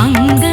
மங்க